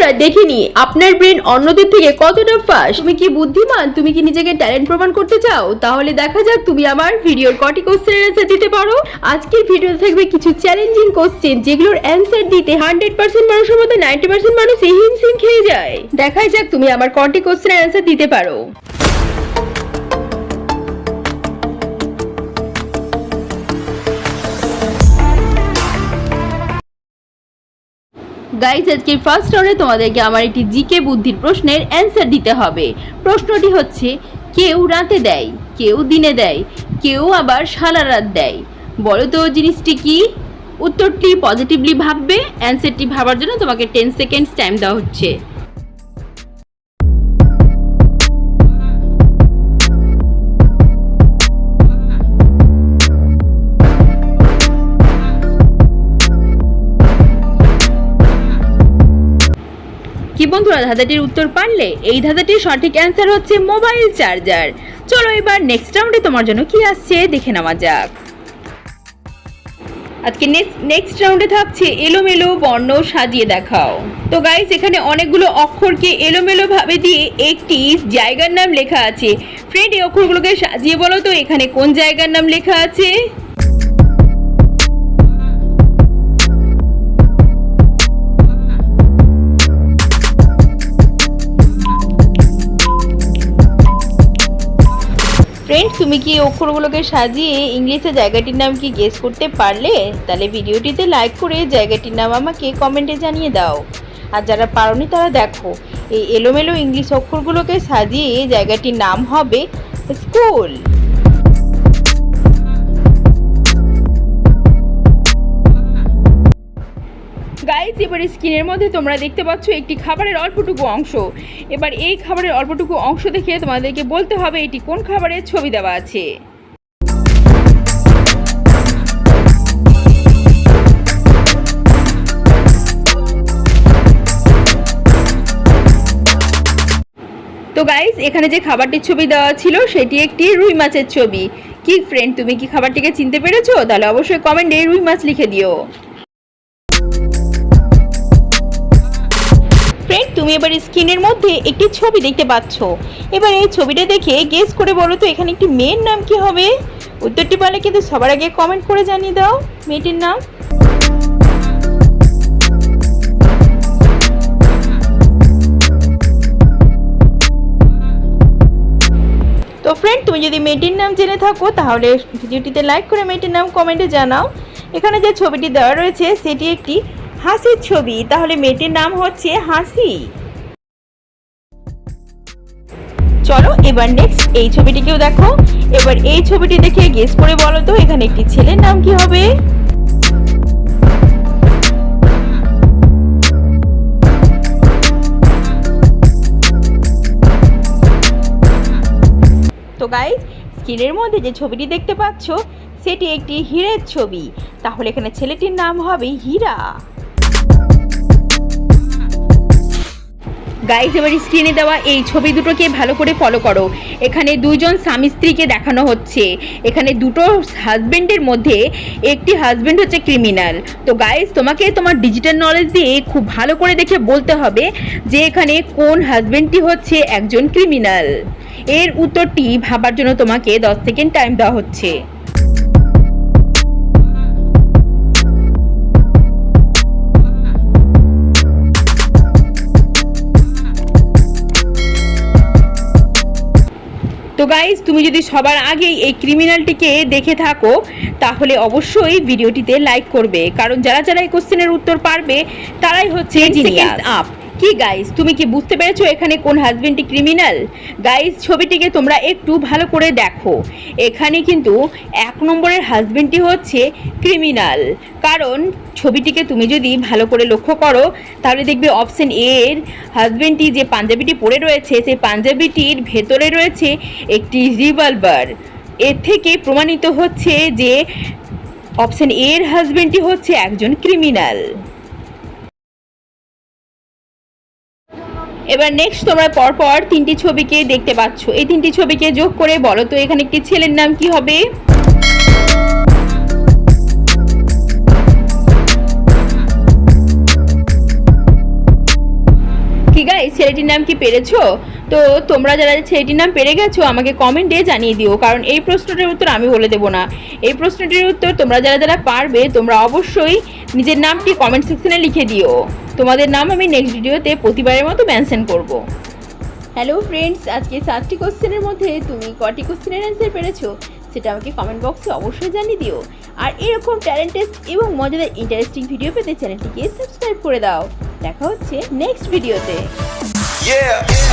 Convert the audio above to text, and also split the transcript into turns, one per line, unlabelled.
বন্ধুরা, দেখে নি আপনার ব্রেন অন্যদের থেকে কতটা ফাস্ট তুমি কি বুদ্ধিমান? তুমি কি নিজেকে ট্যালেন্ট প্রমাণ করতে চাও? তাহলে দেখা যাক তুমি আমার ভিডিওর কটি কোশ্চেনের অ্যান্সার দিতে পারো। আজকের ভিডিওতে থাকবে কিছু চ্যালেঞ্জিং কোশ্চেন যেগুলোর অ্যান্সার দিতে হান্ড্রেড পার্সেন্ট মানুষের মধ্যে নাইনটি পার্সেন্ট মানুষ হিমসিম খেয়ে যায়। দেখাই যাক তুমি আমার কটি কোশ্চেনের অ্যান্সার দিতে পারো। গাইজ আজকে ফার্স্ট রাউন্ডে তোমাদেরকে আমার একটি জিকে বুদ্ধির প্রশ্নের অ্যান্সার দিতে হবে। প্রশ্নটি হচ্ছে, কেউ রাতে দেয়, কেউ দিনে দেয়, কেউ আবার সারা রাত দেয়। বলো তো, জিনিসটি কি? উত্তরটি পজিটিভলি ভাববে অ্যান্সারটি ভাবার জন্য তোমাকে টেন সেকেন্ডস টাইম দেওয়া হচ্ছে। বন্ধুরা, ধাঁধাটির উত্তর পারলে এই ধাঁধাটির সঠিক অ্যান্সার হচ্ছে মোবাইল চার্জার চলো এবার নেক্সট রাউন্ডে তোমার জন্য কি আসছে দেখে নেওয়া যাক। আজকে নেক্সট রাউন্ডে থাকছে এলোমেলো বর্ণ সাজিয়ে দেখাও। তো গাইস এখানে অনেকগুলো অক্ষরকে এলোমেলো ভাবে দিয়ে একটি জায়গার নাম লেখা আছে। ফ্রেন্ড এই অক্ষরগুলোকে সাজিয়ে বলো তো, এখানে কোন জায়গার নাম লেখা আছে? ফ্রেন্ড তুমি কি এই অক্ষরগুলোকে সাজিয়ে ইংলিশে জায়গাটির নাম কি গেস করতে পারলে? তাহলে ভিডিওটিতে লাইক করে জায়গাটির নাম আমাকে কমেন্টে জানিয়ে দাও। আর যারা পারনি তারা দেখো, এই এলোমেলো ইংলিশ অক্ষরগুলোকে সাজিয়ে জায়গাটির নাম হবে স্কুল গাইজ এবার স্ক্রিনের মধ্যে তোমরা দেখতে পাচ্ছ একটি খাবারের অল্পটুকু অংশ। এবার এই খাবারের অল্পটুকু অংশ দেখে তোমাদেরকে বলতে হবে এটি কোন খাবারের ছবি দেওয়া আছে। তো গাইজ এখানে যে খাবারটির ছবি দেওয়া ছিল, সেটি একটি রুই মাছের ছবি। কি ফ্রেন্ড তুমি কি খাবারটিকে চিনতে পেরেছ? তাহলে অবশ্যই কমেন্টে রুই মাছ লিখে দিও। ফ্রেন্ড, তুমি এবার স্ক্রিনের মধ্যে একটি ছবি দেখতে পাচ্ছ। এবার এই ছবিটা দেখে গেস করে বলো তো, এখানে একটি মেয়ের নাম কি হবে? উত্তরটি পারলে কিন্তু সবার আগে কমেন্ট করে জানিয়ে দাও, মেয়েটির নাম। তো ফ্রেন্ড তুমি যদি মেয়েটির নাম জেনে থাকো, তাহলে ভিডিওটিতে লাইক করে মেয়েটির নাম কমেন্টে জানাও। এখানে যে ছবিটি দেওয়া রয়েছে, সেটি একটি হাসির ছবি। তাহলে মেয়েটির নাম হচ্ছে হাসি। চলো, এবার নেক্সট এই ছবিটিকেও দেখো। এবার এই ছবিটি দেখে গেস করে বলো তো, এখানে একটি ছেলের নাম কি হবে? তো গাইজ স্ক্রিনের মধ্যে যে ছবিটি দেখতে পাচ্ছ, সেটি একটি হীরের ছবি। তাহলে এখানে ছেলেটির নাম হবে হীরা। গাইজ এবার স্ক্রিনে দেওয়া, এই ছবি দুটোকে ভালো করে ফলো করো। এখানে দুইজন স্বামী স্ত্রীকে দেখানো হচ্ছে। এখানে দুটো হাজব্যান্ডের মধ্যে একটি হাজব্যান্ড হচ্ছে ক্রিমিনাল তো গাইজ তোমাকে তোমার ডিজিটাল নলেজ দিয়ে খুব ভালো করে দেখে বলতে হবে যে এখানে কোন হাজব্যান্ডটি হচ্ছে একজন ক্রিমিনাল এর উত্তরটি ভাবার জন্য তোমাকে দশ সেকেন্ড টাইম দেওয়া হচ্ছে। তো গাইজ তুমি যদি সবার আগেই এই ক্রিমিনালটিকে দেখে থাকো তাহলে অবশ্যই ভিডিওটিতে লাইক করবে। কারণ যারা যারা এই কোশ্চেনের উত্তর পারবে তারাই হচ্ছে আপ কি গাইজ তুমি কি বুঝতে পেরেছ এখানে কোন হাজবেন্ডটি ক্রিমিনাল গাইজ ছবিটিকে তোমরা একটু ভালো করে দেখো। এখানে কিন্তু এক নম্বরের হাজবেন্ডটি হচ্ছে ক্রিমিনাল কারণ ছবিটিকে তুমি যদি ভালো করে লক্ষ্য করো, তাহলে দেখবে অপশন এর হাজবেন্ডটি যে পাঞ্জাবিটি পরে রয়েছে, সেই পাঞ্জাবিটির ভেতরে রয়েছে একটি রিভলভার এর থেকে প্রমাণিত হচ্ছে যে অপশন এর হাজবেন্ডটি হচ্ছে একজন ক্রিমিনাল এবার নেক্সট তোমরা পরপর তিনটি ছবিকে দেখতে পাচ্ছ। এই তিনটি ছবিকে যোগ করে বলো তো, এখানে একটি ছেলের নাম কি হবে? গাই ছেলেটির নাম কি পেরেছ? তো তোমরা যারা ছেলেটির নাম পেরে গেছো, আমাকে কমেন্টে জানিয়ে দিও, কারণ এই প্রশ্নটির উত্তর আমি বলে দেবো না। এই প্রশ্নটির উত্তর তোমরা যারা যারা পারবে, তোমরা অবশ্যই নিজের নামটি কমেন্ট সেকশনে লিখে দিও। তোমাদের নাম আমি নেক্সট ভিডিওতে প্রতিবারের মতো মেনশন করব। হ্যালো ফ্রেন্ডস আজকে সাতটি কোশ্চেনের মধ্যে তুমি কটি কোশ্চেনের অ্যান্সার পেরেছ, সেটা আমাকে কমেন্ট বক্সে অবশ্যই জানিয়ে দিও। আর এরকম ট্যালেন্টেড এবং মজাদার ইন্টারেস্টিং ভিডিও পেতে চ্যানেলটিকে সাবস্ক্রাইব করে দাও। দেখা হচ্ছে নেক্সট ভিডিওতে Yeah.
yeah.